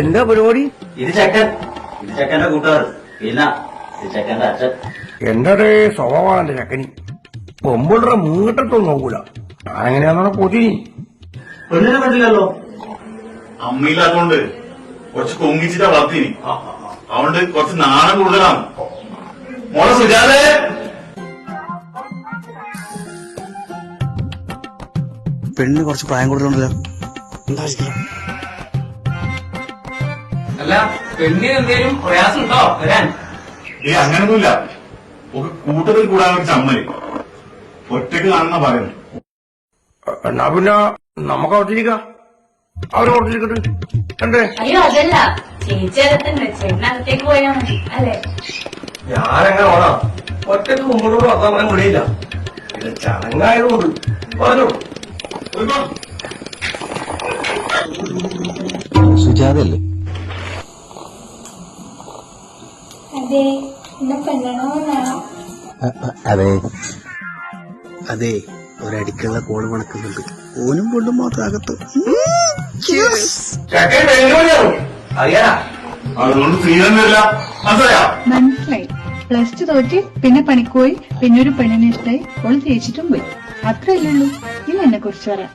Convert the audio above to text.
എന്താ പരിപാടി? ഇത് ചെക്കൻ. ഇത് ചെക്കന്റെ കൂട്ടുകാർ. പിന്നെ ഇത് ചെക്കന്റെ അച്ഛൻ. എന്റെ സ്വഭാവമാണ് എന്റെ ചക്കനി? പൊമ്പിളുടെ മൂങ്ങട്ടത്തൊന്നും നോക്കൂല. ഞാനെങ്ങനെയാണെന്നാണ് കൊതി പെണ്ണിനെ കണ്ടില്ലല്ലോ അമ്മയില്ലാത്തോണ്ട് കുറച്ച് കൊങ്ങിച്ചിട്ടാ വളർത്തിനി. അതുകൊണ്ട് കുറച്ച് നാണം കൂടുതലാണ്. മോളെ സുജാതെ. പെണ്ണിന് കുറച്ച് പ്രായം കൂടുതലുണ്ടല്ലോ. അല്ല പെണ്ണിന് എന്തേലും പ്രയാസം ഉണ്ടോ വരാൻ? ഏ അങ്ങനൊന്നുമില്ല. ഒക്കെ കൂട്ടത്തിൽ കൂടാൻ ഒരു ചമ്മൽ. ഒറ്റയ്ക്ക് കാണുന്ന പറയുന്നു എന്നാ പിന്നെ നമുക്ക് അകത്തിരിക്കാം അവർ ഓർത്തിരിക്കട്ടെ എന്തേ അയ്യോ അതല്ല. ചേച്ചി അകത്തുണ്ട് ചേട്ടനകത്തേക്ക് പോയാൽ മതി. അല്ലേ? ഞാനെങ്ങനെ ഓടാം. ഒറ്റയ്ക്ക് മുമ്പോട്ട് വർത്താൻ പറയാൻ വിടിയില്ല ഇത് ചടങ്ങായതുകൊണ്ട്. പറഞ്ഞു. സുജാതല്ലേ അതെ എന്നെ പെണ്ണണോ എന്നാണോ അതെ. അതെ ഒരടിക്കുള്ള കോൾ മണക്കുന്നുണ്ട്. ഓനും കൊണ്ടും മാത്രം അകത്ത്. മനസ്സിലായാ? പ്ലസ് ടു തോറ്റ് പിന്നെ പണിക്കോയി പിന്നെ ഒരു പെണ്ണിനെ ഇഷ്ടായി ഓൾ തേച്ചിട്ടും പോയി. അത്രയല്ലേ ഉള്ളൂ. ഇനി എന്നെ കുറിച്ച് പറയാം.